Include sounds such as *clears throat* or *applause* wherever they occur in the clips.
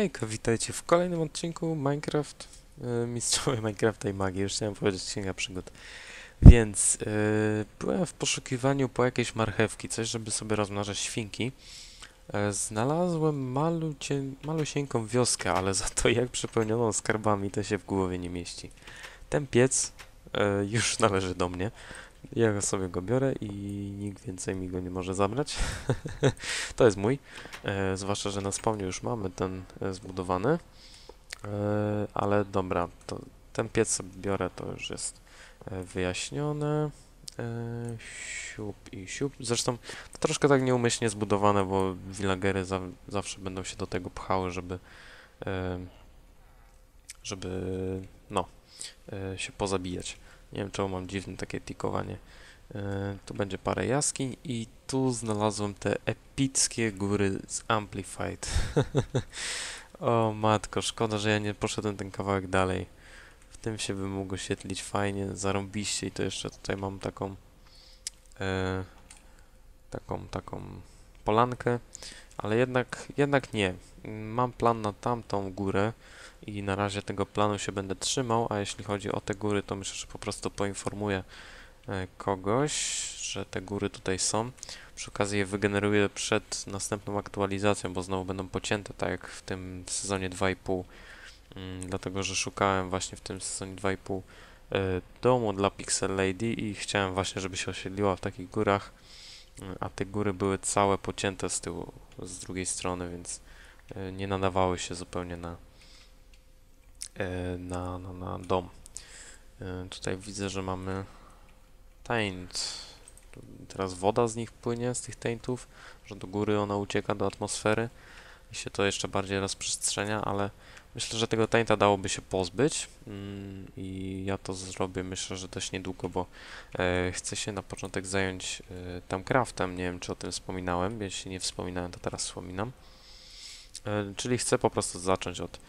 Hejka, witajcie w kolejnym odcinku Minecraft, yy, Mistrzowie *laughs* Minecrafta i Magii, już chciałem powiedzieć Księga Przygód. Więc yy, byłem w poszukiwaniu po jakiejś marchewki, coś żeby sobie rozmnażać świnki. Yy, znalazłem malucie, malusieńką wioskę, ale za to jak przepełnioną skarbami to się w głowie nie mieści. Ten piec już należy do mnie. Ja sobie go biorę i nikt więcej mi go nie może zabrać. *laughs* to jest mój. E, zwłaszcza, że na spawnie już mamy ten e, zbudowany. E, ale dobra, to ten piec sobie biorę, to już jest e, wyjaśnione. E, siup i siup. Zresztą to troszkę tak nieumyślnie zbudowane, bo villagery za, zawsze będą się do tego pchały, żeby e, żeby no e, się pozabijać. Nie wiem czemu mam dziwne takie tikowanie. E, tu będzie parę jaskiń i tu znalazłem te epickie góry z Amplified. *laughs* o matko, szkoda, że ja nie poszedłem ten kawałek dalej. W tym się by mógł oświetlić fajnie, zarąbiście i to jeszcze tutaj mam taką e, taką, taką polankę, ale jednak, jednak nie. Mam plan na tamtą górę i na razie tego planu się będę trzymał, a jeśli chodzi o te góry, to myślę, że po prostu poinformuję e, kogoś, że te góry tutaj są. Przy okazji je wygeneruję przed następną aktualizacją, bo znowu będą pocięte, tak jak w tym sezonie 2,5. Mm, dlatego, że szukałem właśnie w tym sezonie 2,5 e, domu dla Pixel Lady i chciałem właśnie, żeby się osiedliła w takich górach, a te góry były całe pocięte z tyłu, z drugiej strony, więc e, nie nadawały się zupełnie na, e, na, na, na dom. E, Tutaj widzę, że mamy taint. Teraz woda z nich płynie, z tych taintów, że do góry ona ucieka do atmosfery i się to jeszcze bardziej rozprzestrzenia, ale myślę, że tego tainta dałoby się pozbyć mm, i ja to zrobię myślę, że dość niedługo, bo e, chcę się na początek zająć e, tam craftem. Nie wiem, czy o tym wspominałem. Jeśli nie wspominałem, to teraz wspominam. E, czyli chcę po prostu zacząć od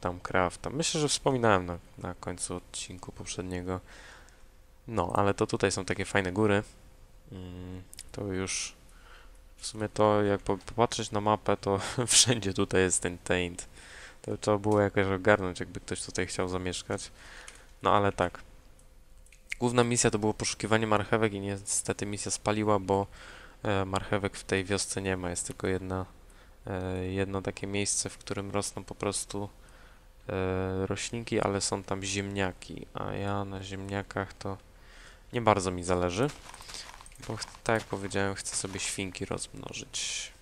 tam crafta. Myślę, że wspominałem na, na końcu odcinku poprzedniego. No, ale to tutaj są takie fajne góry. Mm, To już w sumie to jak po- popatrzeć na mapę, to *laughs* wszędzie tutaj jest ten taint. To trzeba było jakoś ogarnąć, jakby ktoś tutaj chciał zamieszkać. No ale tak. Główna misja to było poszukiwanie marchewek i niestety misja spaliła, bo e, marchewek w tej wiosce nie ma. Jest tylko jedna, e, jedno takie miejsce, w którym rosną po prostu e, roślinki, ale są tam ziemniaki, a ja na ziemniakach to nie bardzo mi zależy, bo tak jak powiedziałem, chcę sobie świnki rozmnożyć.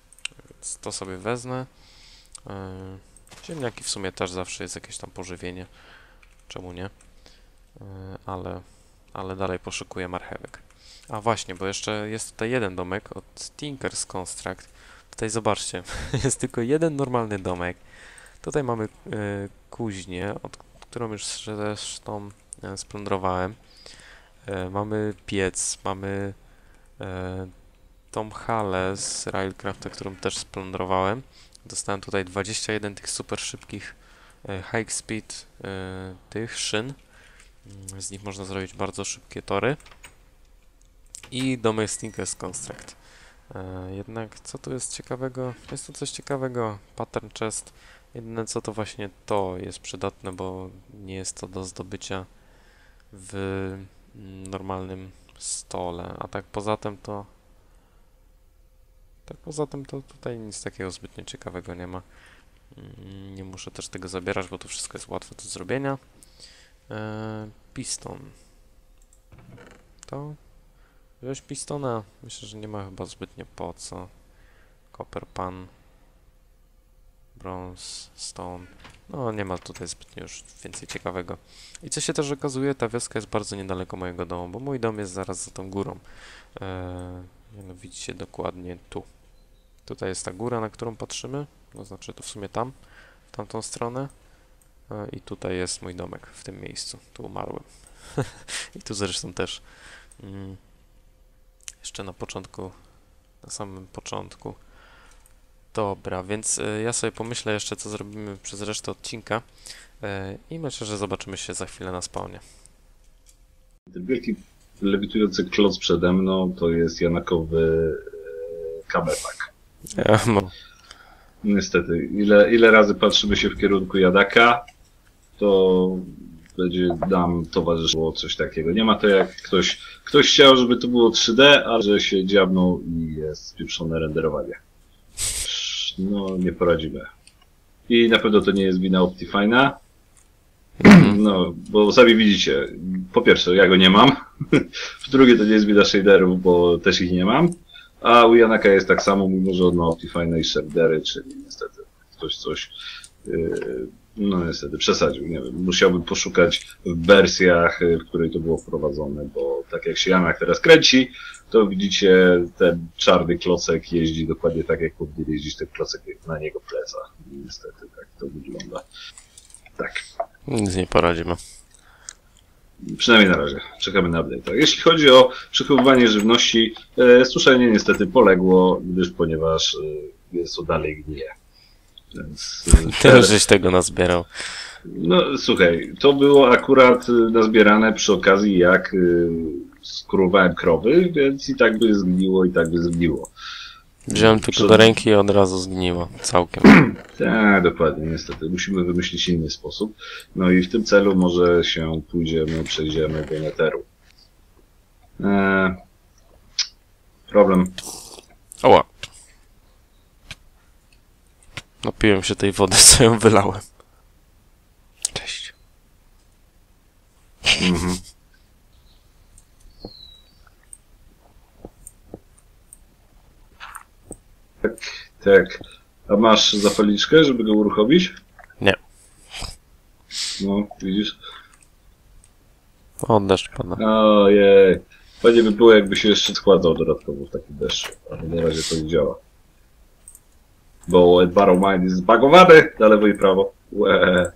Więc to sobie wezmę. E, ziemniaki w sumie też zawsze jest jakieś tam pożywienie. Czemu nie? E, ale, ale dalej poszukuję marchewek. A właśnie, bo jeszcze jest tutaj jeden domek od Tinker's Construct. Tutaj zobaczcie, *laughs* jest tylko jeden normalny domek. Tutaj mamy e, kuźnię, od, którą już zresztą e, splądrowałem. Mamy piec, mamy tą halę z Railcrafta, którą też splądrowałem. Dostałem tutaj 21 tych super szybkich e, high speed e, tych szyn. Mm, Z nich można zrobić bardzo szybkie tory. I domek Stinkers Construct. E, jednak co tu jest ciekawego? Jest tu coś ciekawego. Pattern chest. Jedyne co to właśnie to jest przydatne, bo nie jest to do zdobycia w mm, normalnym stole. A tak poza tym to tak poza tym to tutaj nic takiego zbytnio ciekawego nie ma. Mm, Nie muszę też tego zabierać, bo to wszystko jest łatwe do zrobienia. Eee, piston. To wziąć pistona. Myślę, że nie ma chyba zbytnio po co. Copper pan. Bronze, stone. No, nie ma tutaj zbytnio już więcej ciekawego. I co się też okazuje, ta wioska jest bardzo niedaleko mojego domu, bo mój dom jest zaraz za tą górą. Eee, mianowicie dokładnie tu. Tutaj jest ta góra, na którą patrzymy. To znaczy to w sumie tam, w tamtą stronę. E, I tutaj jest mój domek, w tym miejscu. Tu umarłem. *laughs* I tu zresztą też. Mm, jeszcze na początku, na samym początku. Dobra, więc e, ja sobie pomyślę jeszcze, co zrobimy przez resztę odcinka. E, I myślę, że zobaczymy się za chwilę na spawnie. Ten wielki lewitujący kloc przede mną to jest janakowy e, kamerpak. Ja, *laughs* mo- Niestety, ile, ile razy patrzymy się w kierunku Jadaka, to będzie nam towarzyszyło coś takiego. Nie ma to jak ktoś, ktoś chciał, żeby to było 3D, ale że się dziabnął i jest spieprzone renderowanie. No, nie poradzimy. I na pewno to nie jest wina Optifine'a. *clears throat* No, bo sami widzicie, po pierwsze, ja go nie mam. *laughs* Po drugie, to nie jest wina shaderów, bo też ich nie mam. A u Janaka jest tak samo, mimo że on ma Optifine'a i shadery, czyli niestety ktoś coś, yy, no niestety przesadził, nie wiem. Musiałbym poszukać w wersjach, yy, w której to było wprowadzone, bo tak jak się Janak teraz kręci, to widzicie, ten czarny klocek jeździ dokładnie tak, jak powinien jeździć ten klocek na niego pleca. I niestety tak to wygląda. Tak. Nic nie poradzimy. Przynajmniej na razie. Czekamy na update. Jeśli chodzi o przechowywanie żywności, e, suszenie niestety poległo, gdyż ponieważ e, jest to dalej gnije. Więc, e, Tyle, żeś tego nazbierał. No słuchaj, to było akurat nazbierane przy okazji jak skurowałem krowy, więc i tak by zgniło, i tak by zgniło. Wziąłem tylko do ręki i od razu zgniło. Całkiem. *clears throat* Tak, dokładnie, niestety. Musimy wymyślić inny sposób. No i w tym celu może się pójdziemy, przejdziemy do neteru. Eee, problem. Oła. Napiłem się tej wody, *laughs* co ją wylałem. Cześć. Mhm. Tak, *laughs* tak. A masz zapalniczkę, żeby go uruchomić? Nie. No, widzisz? O, deszcz pada. Ojej. Fajnie by było, jakby się jeszcze składał dodatkowo w takim deszczu, ale na razie to nie działa. Bo Barrow Mind jest zbagowany na lewo i prawo. Łe.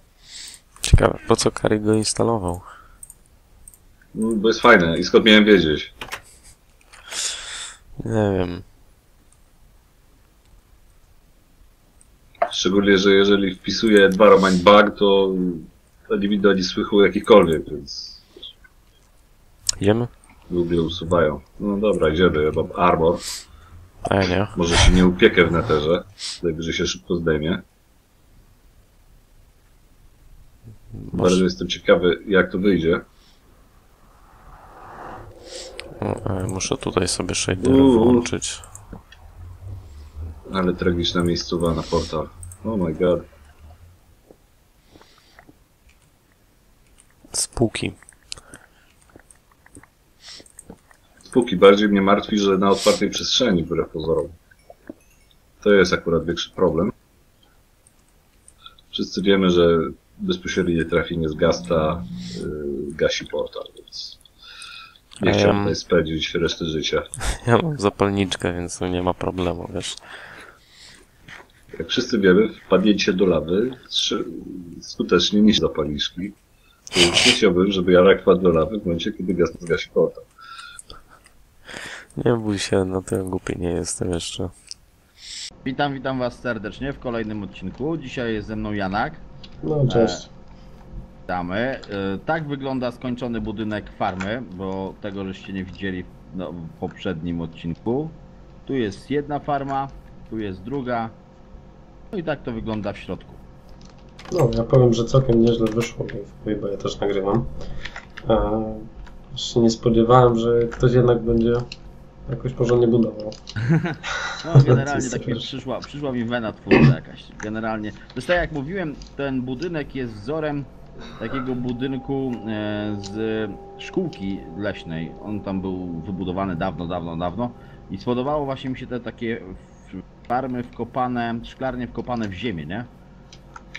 Ciekawe, po co Kari go instalował? No, Bo jest fajne i skąd miałem wiedzieć? Nie wiem. Szczególnie, że jeżeli wpisuję Barrow Mind bug, to nie widzę ani słychu jakichkolwiek, więc Idziemy? Google usuwają. No dobra, idziemy, ja mam armor. A ja nie. Może się nie upiekę w neterze. Najwyżej się szybko zdejmie. Może, Bardzo jestem ciekawy, jak to wyjdzie. o, e, muszę tutaj sobie shader włączyć. Ale tragiczna miejscowa na portal. Oh my god. Spółki. Póki bardziej mnie martwi, że na otwartej przestrzeni, wbrew pozorom. To jest akurat większy problem. Wszyscy wiemy, że bezpośrednie trafienie z Gasta yy, gasi portal, więc nie ja chciałbym tutaj spędzić reszty życia. *laughs* Ja mam zapalniczkę, więc tu nie ma problemu, wiesz. Jak wszyscy wiemy, wpadnięcie do lawy skutecznie niż zapalniczki. Więc nie chciałbym, żeby Jarak wpadł do lawy w momencie, kiedy Gast zgasi portal. Nie bój się, no to ja głupi nie jestem jeszcze. Witam, witam Was serdecznie w kolejnym odcinku. Dzisiaj jest ze mną Janak. No, cześć. Witamy. E, Tak wygląda skończony budynek farmy, bo tego żeście nie widzieli no, w poprzednim odcinku. Tu jest jedna farma, tu jest druga. No i tak to wygląda w środku. No, ja powiem, że całkiem nieźle wyszło, bo- ja też nagrywam. E, się nie spodziewałem, że ktoś jednak będzie jakoś porządnie budował. *laughs* No generalnie *laughs* tak mi przyszła, przyszła mi wena twórcza jakaś. Generalnie. Tak jak mówiłem, ten budynek jest wzorem takiego budynku e, z szkółki leśnej. On tam był wybudowany dawno, dawno, dawno. I spodobało właśnie mi się te takie farmy wkopane, szklarnie wkopane w ziemię, nie?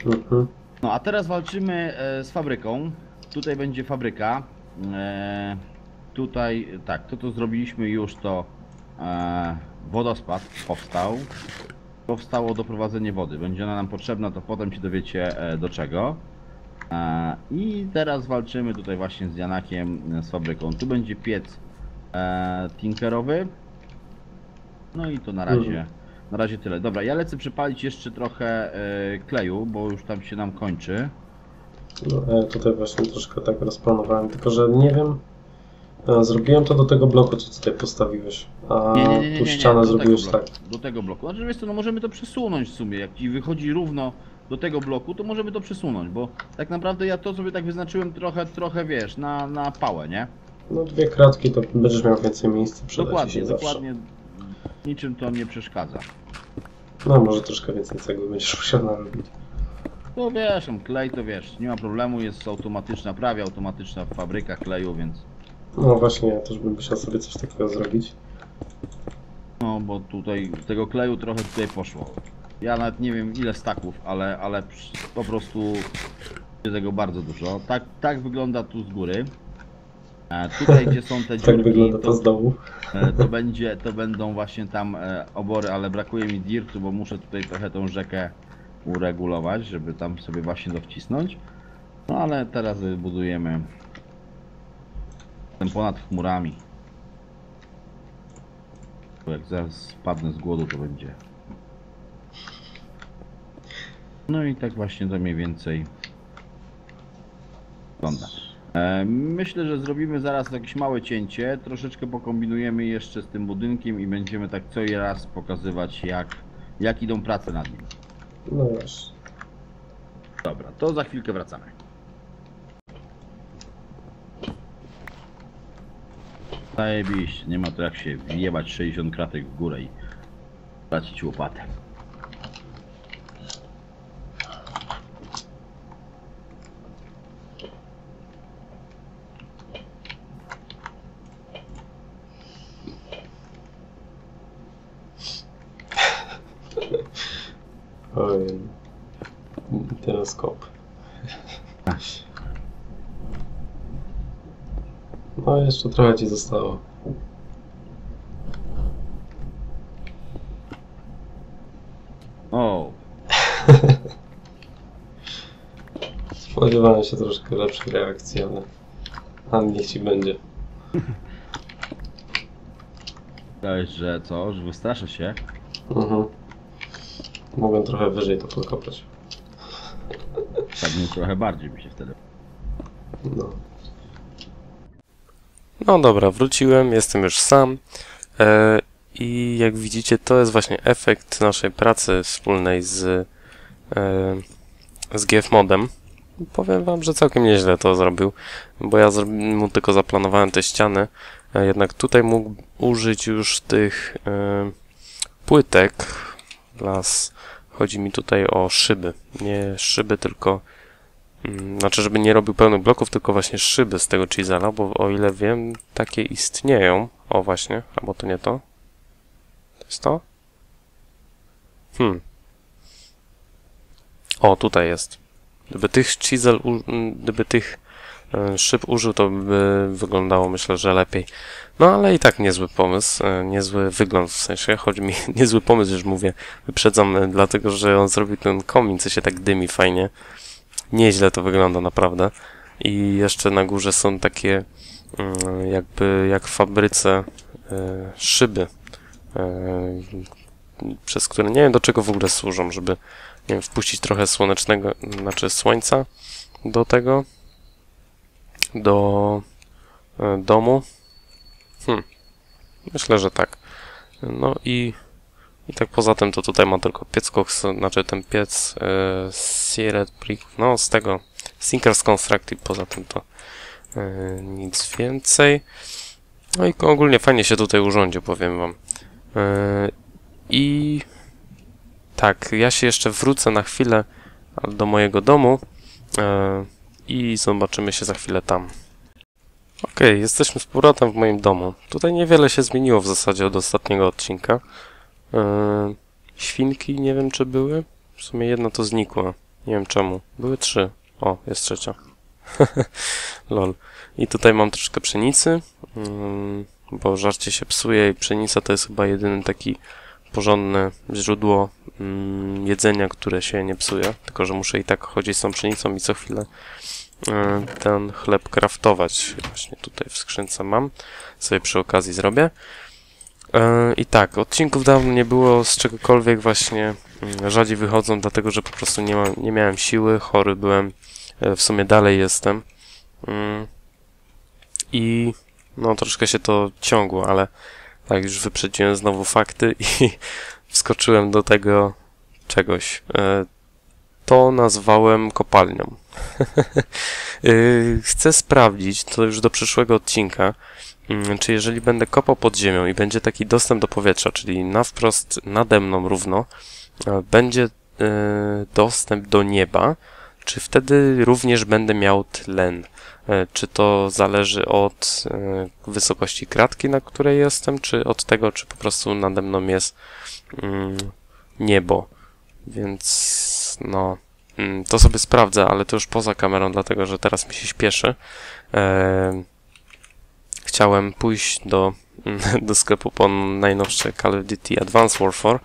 Mhm. No a teraz walczymy e, z fabryką. Tutaj będzie fabryka. E, tutaj, tak, to to zrobiliśmy już to e, wodospad powstał. Powstało doprowadzenie wody. Będzie ona nam potrzebna, to potem się dowiecie e, do czego. E, I teraz walczymy tutaj właśnie z Janakiem e, z fabryką. Tu będzie piec e, tinkerowy. No i to na razie, Mhm. Na razie tyle. Dobra, ja lecę przypalić jeszcze trochę e, kleju, bo już tam się nam kończy. No, ja tutaj właśnie troszkę tak rozplanowałem, tylko że nie wiem, A, zrobiłem to do tego bloku, co tutaj postawiłeś. A Nie, nie, nie, nie, tu nie, nie, ścianę do zrobiłeś tego tak. bloku, Do tego bloku. Znaczy wiesz co, no możemy to przesunąć w sumie. Jak ci wychodzi równo do tego bloku, to możemy to przesunąć, bo tak naprawdę ja to sobie tak wyznaczyłem trochę, trochę wiesz, na, na pałę, nie? No dwie kratki, to będziesz miał więcej miejsca. Przyda ci Dokładnie, się zawsze. dokładnie. Niczym to nie przeszkadza. No może troszkę więcej cegły będziesz musiał narobić. To wiesz, klej to wiesz, nie ma problemu, jest automatyczna, prawie automatyczna fabryka kleju, więc No właśnie, ja też bym musiał sobie coś takiego zrobić. no bo tutaj tego kleju trochę tutaj poszło. Ja nawet nie wiem ile staków, ale, ale po prostu tego bardzo dużo. Tak, tak wygląda tu z góry. Tutaj gdzie są te *laughs* dziurki, Tak wygląda to z dołu. e, to będzie, to będą właśnie tam e, obory, ale brakuje mi dirtu, bo muszę tutaj trochę tą rzekę uregulować, żeby tam sobie właśnie dowcisnąć. No ale teraz budujemy ten ponad chmurami. Bo jak zaraz spadnę z głodu, to będzie. No i tak właśnie to mniej więcej wygląda. E, Myślę, że zrobimy zaraz jakieś małe cięcie, troszeczkę pokombinujemy jeszcze z tym budynkiem i będziemy tak co i raz pokazywać jak, jak idą prace nad nim. No właśnie. Dobra, to za chwilkę wracamy. Zajebiście, nie ma to jak się wjebać 60 kratek w górę i tracić łopatę. Jeszcze trochę ci zostało. O, *laughs* Spodziewałem się troszkę lepszej reakcji, ale... Ale niech ci będzie. Myślałeś, że co, że wystraszę się? Mhm. Mogłem trochę wyżej to podkopać. Tak mi trochę bardziej mi się wtedy. No. No dobra, wróciłem, jestem już sam. E, I jak widzicie, to jest właśnie efekt naszej pracy wspólnej z, e, z GF Modem. Powiem wam, że całkiem nieźle to zrobił, bo ja mu tylko zaplanowałem te ściany. Jednak tutaj mógł użyć już tych e, płytek. Las. Chodzi mi tutaj o szyby. Nie szyby, tylko Znaczy, żeby nie robił pełnych bloków, tylko właśnie szyby z tego chisela, bo o ile wiem, takie istnieją. O właśnie, albo to nie to. To jest to? Hmm. O, tutaj jest. Gdyby tych chisel, u- m, gdyby tych e, szyb użył, to by wyglądało myślę, że lepiej. No ale i tak niezły pomysł, e, niezły wygląd w sensie, chodzi mi, *laughs* niezły pomysł, już mówię, wyprzedzam, e, dlatego że on zrobił ten komin, co się tak dymi fajnie. Nieźle to wygląda naprawdę. I jeszcze na górze są takie mm, jakby jak w fabryce e, szyby, e, przez które nie wiem do czego w ogóle służą, żeby nie wiem, wpuścić trochę słonecznego, znaczy słońca do tego, do e, domu. Hmm. Myślę, że tak. No i i tak poza tym to tutaj ma tylko piec koks, znaczy ten piec Seared Brick, no z tego Sinkers Constructed, poza tym to e, nic więcej. No i ogólnie fajnie się tutaj urządził, powiem wam. E, I tak, ja się jeszcze wrócę na chwilę do mojego domu e, i zobaczymy się za chwilę tam. Okej, jesteśmy z powrotem w moim domu. Tutaj niewiele się zmieniło w zasadzie od ostatniego odcinka. Yy, świnki, nie wiem czy były. W sumie jedna to znikła. Nie wiem czemu. Były trzy. O, jest trzecia. *laughs* Lol. I tutaj mam troszkę pszenicy, yy, bo żarcie się psuje i pszenica to jest chyba jedyny taki porządne źródło yy, jedzenia, które się nie psuje. Tylko, że muszę i tak chodzić z tą pszenicą i co chwilę yy, ten chleb kraftować. Właśnie tutaj w skrzynce mam. Sobie przy okazji zrobię. E, I tak, odcinków dawno nie było z czegokolwiek właśnie mm, rzadziej wychodzą, dlatego że po prostu nie, ma, nie miałem siły, chory byłem, e, w sumie dalej jestem. Mm. I no troszkę się to ciągło, ale tak już wyprzedziłem znowu fakty i *laughs* wskoczyłem do tego czegoś. E, To nazwałem kopalnią. *laughs* Chcę sprawdzić, to już do przyszłego odcinka, czy jeżeli będę kopał pod ziemią i będzie taki dostęp do powietrza, czyli na wprost nade mną równo, e, będzie e, dostęp do nieba, czy wtedy również będę miał tlen? E, Czy to zależy od wysokości kratki, na której jestem, czy od tego, czy po prostu nade mną jest mm, niebo? Więc no, mm, to sobie sprawdzę, ale to już poza kamerą, dlatego że teraz mi się śpieszy. E, Chciałem pójść do, *laughs* do sklepu po najnowsze Call of Duty Advanced Warfare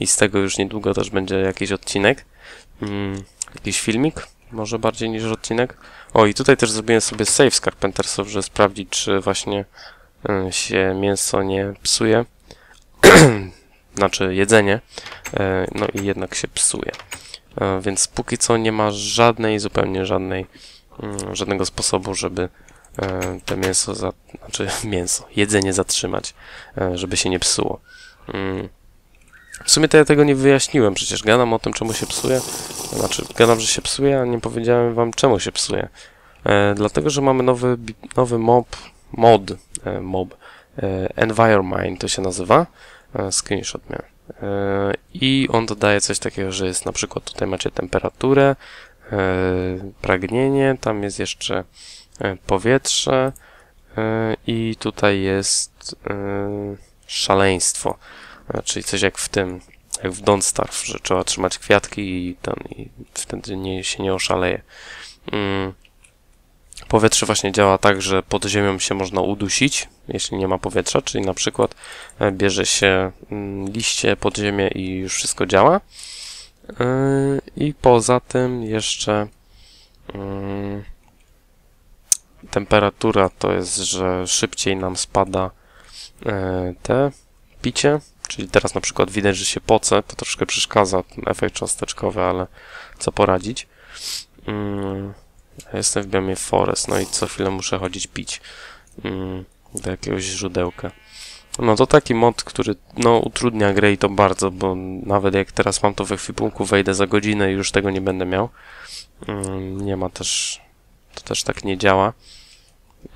i z tego już niedługo też będzie jakiś odcinek. Mm, jakiś filmik, może bardziej niż odcinek. O, i tutaj też zrobiłem sobie save z Carpentersów, żeby sprawdzić, czy właśnie y, się mięso nie psuje. *clears throat* znaczy jedzenie. E, No i jednak się psuje. E, Więc póki co nie ma żadnej, zupełnie żadnej, mm, żadnego sposobu, żeby e, to mięso, za, znaczy *laughs* mięso, jedzenie zatrzymać, e, żeby się nie psuło. Mm. W sumie to ja tego nie wyjaśniłem, przecież gadam o tym, czemu się psuje. Znaczy, gadam, że się psuje, a nie powiedziałem wam, czemu się psuje. E, dlatego, że mamy nowy, nowy mob, mod, mob, Environment to się nazywa. Screenshot miałem. I on dodaje coś takiego, że jest na przykład tutaj macie temperaturę, pragnienie, tam jest jeszcze powietrze e, i tutaj jest e, szaleństwo. E, Czyli coś jak w tym, jak w Don't Starve, że trzeba trzymać kwiatki i, ten, i wtedy nie, się nie oszaleje. Mm. Powietrze właśnie działa tak, że pod ziemią się można udusić, jeśli nie ma powietrza, czyli na przykład e, bierze się mm, liście pod ziemię i już wszystko działa. E, I poza tym jeszcze mm, temperatura to jest, że szybciej nam spada e, te picie, czyli teraz na przykład widać, że się poce, to troszkę przeszkadza ten efekt cząsteczkowy, ale co poradzić. Mm, Jestem w biomie Forest, no i co chwilę muszę chodzić pić mm, do jakiegoś źródełka. No to taki mod, który no utrudnia grę i to bardzo, bo nawet jak teraz mam to we chwipunku, wejdę za godzinę i już tego nie będę miał. Mm, Nie ma też, to też tak nie działa.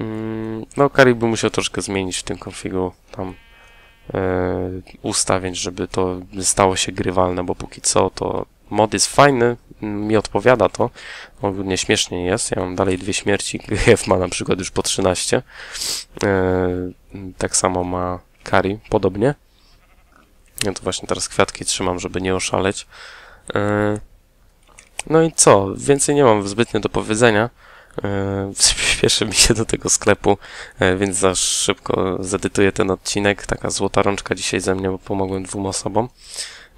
Mm, No Kari by musiał troszkę zmienić w tym konfigu tam e, ustawień, żeby to stało się grywalne, bo póki co to mod jest fajny, mi odpowiada to, ogólnie śmiesznie jest, ja mam dalej dwie śmierci, *laughs* GF ma na przykład już po 13, e, tak samo ma Kari, podobnie. Ja to właśnie teraz kwiatki trzymam, żeby nie oszaleć. E, No i co? Więcej nie mam zbytnio do powiedzenia. E, *laughs* Śpieszy mi się do tego sklepu, e, więc za szybko zedytuję ten odcinek. Taka złota rączka dzisiaj ze mnie, bo pomogłem dwóm osobom.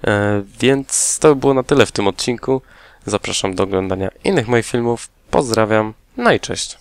E, Więc to by było na tyle w tym odcinku. Zapraszam do oglądania innych moich filmów. Pozdrawiam, no i cześć.